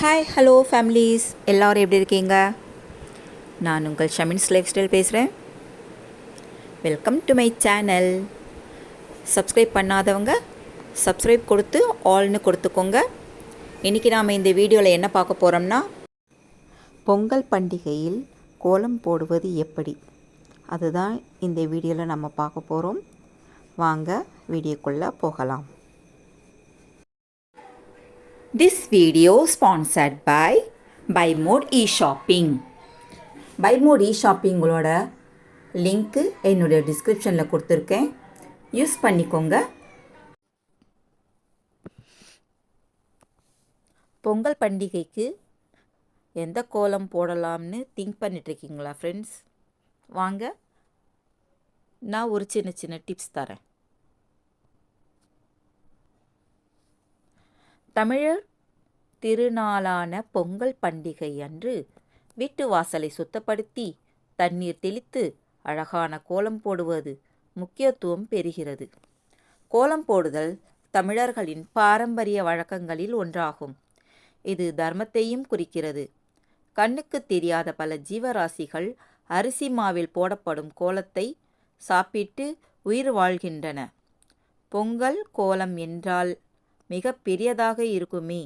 Hi hello families எல்லோரும் எப்படி இருக்கீங்க? நான் உங்கள் ஷமின்ஸ் லைஃப் ஸ்டைல் பேசுகிறேன் welcome to my channel subscribe பண்ணாதவங்க சப்ஸ்கிரைப் கொடுத்து ஆல்னு கொடுத்துக்கோங்க. இன்றைக்கி நாம் இந்த வீடியோவில் என்ன பார்க்க போகிறோம்னா பொங்கல் பண்டிகையில் கோலம் போடுவது எப்படி? அதுதான் இந்த வீடியோவில் நம்ம பார்க்க போகிறோம் வாங்க வீடியோக்குள்ளே போகலாம். This video sponsored by by mod e shopping by mod e ஷாப்பிங்களோட link என்னுடைய டிஸ்கிரிப்ஷனில் கொடுத்துருக்கேன். யூஸ் பண்ணிக்கோங்க. பொங்கல் பண்டிகைக்கு எந்த கோலம் போடலாம்னு திங்க் பண்ணிட்டுருக்கீங்களா ஃப்ரெண்ட்ஸ் வாங்க நான் ஒரு சின்ன சின்ன டிப்ஸ் தரேன். தமிழர் திருநாளான பொங்கல் பண்டிகை அன்று வீட்டு வாசலை சுத்தப்படுத்தி தண்ணீர் தெளித்து அழகான கோலம் போடுவது முக்கியத்துவம் பெறுகிறது. கோலம் போடுதல் தமிழர்களின் பாரம்பரிய வழக்கங்களில் ஒன்றாகும். இது தர்மத்தையும் குறிக்கிறது. கண்ணுக்கு தெரியாத பல ஜீவராசிகள் அரிசி மாவில் போடப்படும் கோலத்தை சாப்பிட்டு உயிர் வாழ்கின்றன. பொங்கல் கோலம் என்றால் மிக பெரியதாக இருக்குமே.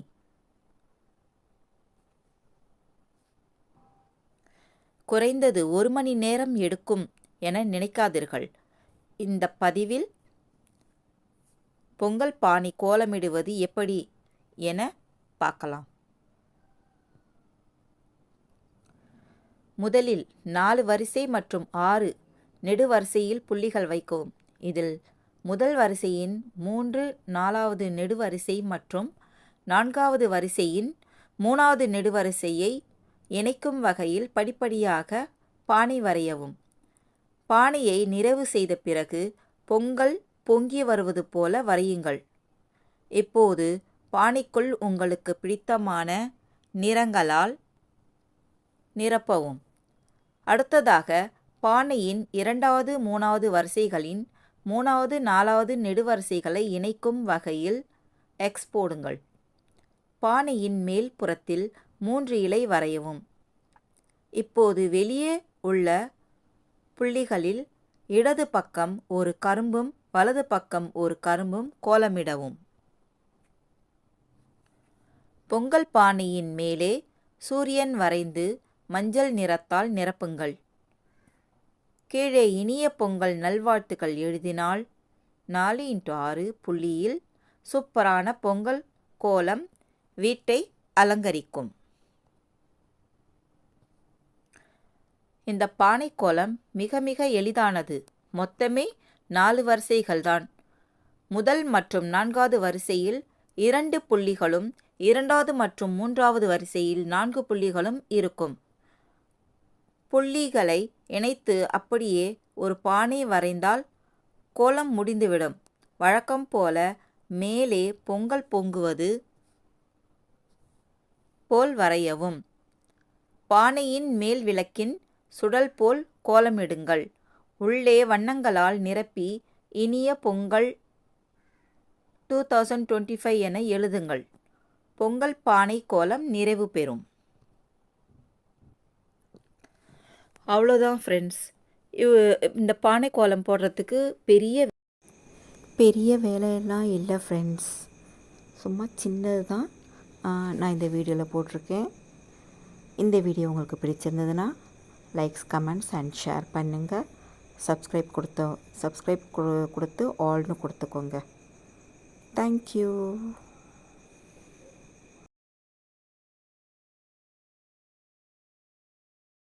குறைந்தது ஒரு மணி நேரம் எடுக்கும் என நினைக்காதீர்கள். இந்த பதிவில் பொங்கல் பாணி கோலமிடுவது எப்படி என பார்க்கலாம். முதலில் நாலு வரிசை மற்றும் ஆறு நெடுவரிசையில் புள்ளிகள் வைக்கவும். இதில் முதல் வரிசையின் மூன்று நாலாவது நெடுவரிசை மற்றும் நான்காவது வரிசையின் மூணாவது நெடுவரிசையை இணைக்கும் வகையில் படிப்படியாக பானை வரையவும். பானையை நிறைவு செய்த பிறகு பொங்கல் பொங்கி வருவது போல வரையுங்கள். இப்போது பானைக்குள் உங்களுக்கு பிடித்தமான நிறங்களால் நிரப்பவும். அடுத்ததாக பானையின் இரண்டாவது மூணாவது வரிசைகளின் மூணாவது நாலாவது நெடுவரிசைகளை இணைக்கும் வகையில் எக்ஸ் போடுங்கள். பானையின் மேல் புறத்தில் மூன்று இலை வரையவும். இப்போது வெளியே உள்ள புள்ளிகளில் இடது பக்கம் ஒரு கரும்பும் வலது பக்கம் ஒரு கரும்பும் கோலமிடவும். பொங்கல் பானையின் மேலே சூரியன் வரைந்து மஞ்சள் நிறத்தால் நிரப்புங்கள். கீழே இனிய பொங்கல் நல்வாழ்த்துக்கள் எழுதினால் நாலு இன்ட்டு ஆறு புள்ளியில் சூப்பரான பொங்கல் கோலம் வீட்டை அலங்கரிக்கும். இந்த பானை கோலம் மிக மிக எளிதானது. மொத்தமே நாலு வரிசைகள்தான். முதல் மற்றும் நான்காவது வரிசையில் இரண்டு புள்ளிகளும் இரண்டாவது மற்றும் மூன்றாவது வரிசையில் நான்கு புள்ளிகளும் இருக்கும். புள்ளிகளை இணைத்து அப்படியே ஒரு பானை வரைந்தால் கோலம் முடிந்துவிடும். வழக்கம் போல மேலே பொங்கல் பொங்குவது போல் வரையவும். பானையின் மேல் விளக்கின் சுடல் போல் கோலமிடுங்கள். உள்ளே வண்ணங்களால் நிரப்பி இனிய Pongal two thousand twenty five என எழுதுங்கள். பொங்கல் பானை கோலம் நிறைவு பெறும். அவ்வளோதான் ஃப்ரெண்ட்ஸ் இந்த பானை கோலம் போடுறதுக்கு பெரிய பெரிய வேலையெல்லாம் இல்லை ஃப்ரெண்ட்ஸ் சும்மா சின்னது தான் நான் இந்த வீடியோவில் போட்டிருக்கேன். இந்த வீடியோ உங்களுக்கு பிடிச்சிருந்ததுன்னா லைக்ஸ் கமெண்ட்ஸ் அண்ட் ஷேர் பண்ணுங்கள் சப்ஸ்கிரைப் கொடுத்த சப்ஸ்கிரைப் கொடுத்து ஆல்னு கொடுத்துக்கோங்க. தேங்க்யூ